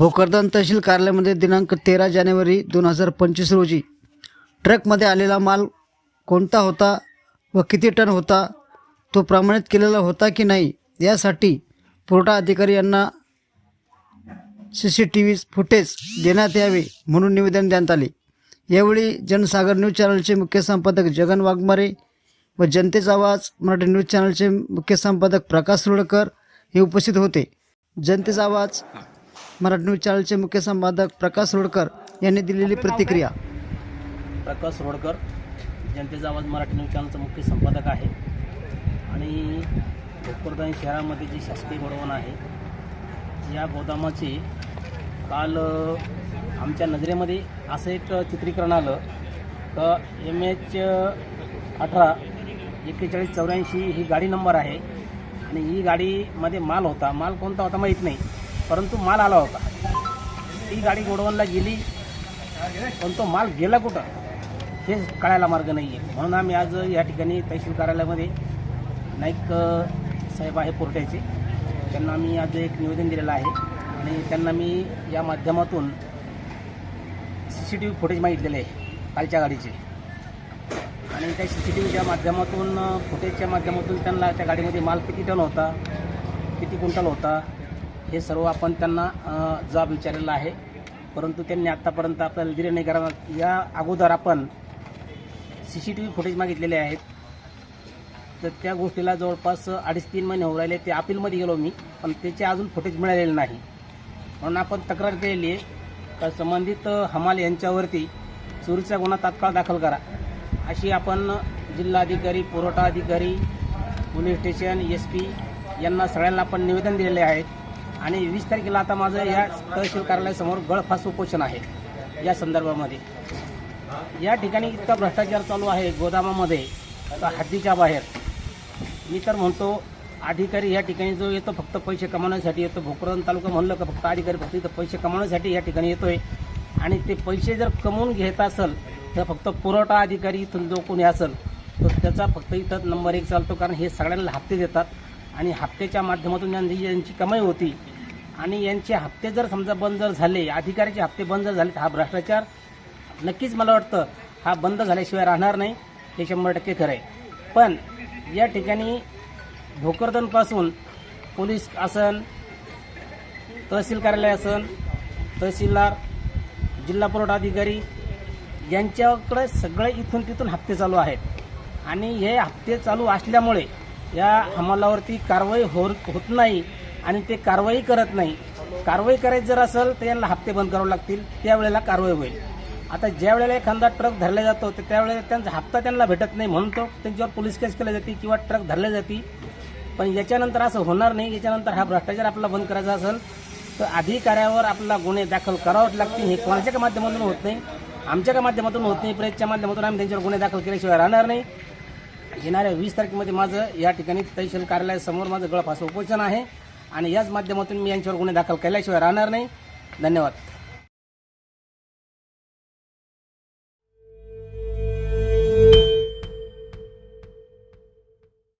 भोकरदन तहसील कार्यालयामध्ये दिनांक तेरा जानेवारी दोन हजार पंचवीस रोजी. ट्रकमध्ये आलेला माल कोणता होता व किती टन होता तो प्रमाणित केलेला होता की नाही यासाठी पुरवठा अधिकारी यांना C C T V footage देण्यात यावे म्हणून निवेदन देण्यात आले. यावेळी जनसागर न्यूज चॅनलचे मुख्य संपादक जगन वाघमारे व जनतेचा आवाज मराठी न्यूज चॅनलचे मुख्य संपादक प्रकाश रुडकर हे उपस्थित होते. जनतेचा आवाज मराठी न्यूज चॅनलचे मुख्य संपादक प्रकाश रोडकर यांनी दिलेली प्रतिक्रिया. प्रकाश रोडकर जनतेचा आवाज मराठी न्यूज चॅनलचा मुख्य संपादक आहे. आणि भोकरदान शहरामध्ये जी शासकीय गोडाऊन आहे या गोदामाचे काल आमच्या नजरेमध्ये असं एक चित्रीकरण आलं का एम एच अठरा एक्केचाळीस चौऱ्याऐंशी ही गाडी नंबर आहे. आणि ही गाडीमध्ये माल होता. माल कोणता होता माहीत नाही. परंतु माल आला होता. ती गाडी गोडवनला गेली पण तो माल गेला कुठं? हे कळायला मार्ग नाही आहे म्हणून आम्ही आज या ठिकाणी तहसील कार्यालयामध्ये नाईक साहेब आहे पोर्ट्याचे त्यांना आम्ही आज एक निवेदन दिलेलं आहे. आणि त्यांना मी या माध्यमातून C C T V footage मागितलेले आहे कालच्या गाडीचे. आणि त्या सी सी टी व्हीच्या माध्यमातून फुटेजच्या माध्यमातून त्यांना त्या गाडीमध्ये माल किती टन होता किती क्विंटल होता हे सर्व आपण त्यांना जबाब विचारलेला आहे. परंतु त्यांनी आत्तापर्यंत आपल्याला दिले नाही कारण या अगोदर आपण C C T V footage मागितलेले आहेत. तर त्या गोष्टीला जवळपास अडीच तीन महिने होऊ राहिले. ते अपीलमध्ये गेलो मी पण त्याचे अजून फुटेज मिळालेले नाही. म्हणून आपण तक्रार केलेली आहे का संबंधित हमाल यांच्यावरती चोरीचा गुन्हा तात्काळ दाखल करा. अशी आपण जिल्हाधिकारी पुरवठा अधिकारी पोलीस स्टेशन एस पी यांना सगळ्यांना आपण निवेदन दिलेले आहे आणि वीस तारखेला आता माझं या तहसील कार्यालयासमोर गळफास उपोषण आहे. या संदर्भामध्ये. या ठिकाणी इतका भ्रष्टाचार चालू आहे गोदामामध्ये हद्दीच्या बाहेर. मी तर म्हणतो अधिकारी या ठिकाणी जो येतो फक्त पैसे कमावण्यासाठी येतो. भोकरदन तालुका म्हणलं का फक्त अधिकारी फक्त इथं पैसे कमावण्यासाठी या ठिकाणी येतोय. आणि ते पैसे जर कमवून घेत असेल तर फक्त पुरवठा अधिकारी इथून जो कोणी असेल तर त्याचा फक्त इथं नंबर एक चालतो. कारण हे सगळ्यांना हप्ते देतात. आणि हप्त्याच्या माध्यमातून ज्यांची यांची कमाई होती आणि यांचे हप्ते जर समजा बंद जर झाले अधिकाऱ्याचे हप्ते बंद जर झाले तर हा भ्रष्टाचार नक्कीच मला वाटतं हा बंद झाल्याशिवाय राहणार नाही हे शंभर टक्के खरं आहे. पण या ठिकाणी भोकरदनपासून पोलीस असन तहसील कार्यालय असन तहसीलदार जिल्हा पुरवठा अधिकारी यांच्याकडे सगळे इथून तिथून हप्ते चालू आहेत. आणि हे हप्ते चालू असल्यामुळे या हमालावरती कारवाई हो होत नाही. आणि ते कारवाई करत नाही. कारवाई करायची जर असेल तर यांना हप्ते बंद करावे लागतील. त्यावेळेला कारवाई होईल. आता ज्या वेळेला एखादा ट्रक धरला जातो तर त्यावेळेला त्यांचा हप्ता त्यांना भेटत नाही म्हणून तो त्यांच्यावर पोलीस केस केली जाते किंवा ट्रक धरले जाते पण याच्यानंतर असं होणार नाही. याच्यानंतर हा भ्रष्टाचार आपला बंद करायचा असेल तर अधिकाऱ्यावर आपला गुन्हे दाखल करावेच लागतील. हे कोणाच्या का माध्यमातून होत नाही? आमच्या का माध्यमातून होत नाही? प्रेसच्या माध्यमातून आम्ही त्यांच्यावर गुन्हे दाखल केल्याशिवाय राहणार नाही. येणाऱ्या वीस तारखेमध्ये माझं या ठिकाणी तहसील कार्यालयासमोर माझं गळफास उपोषण आहे. आणि याच माध्यमातून मी यांच्यावर गुन्हे दाखल केल्याशिवाय राहणार नाही. धन्यवाद.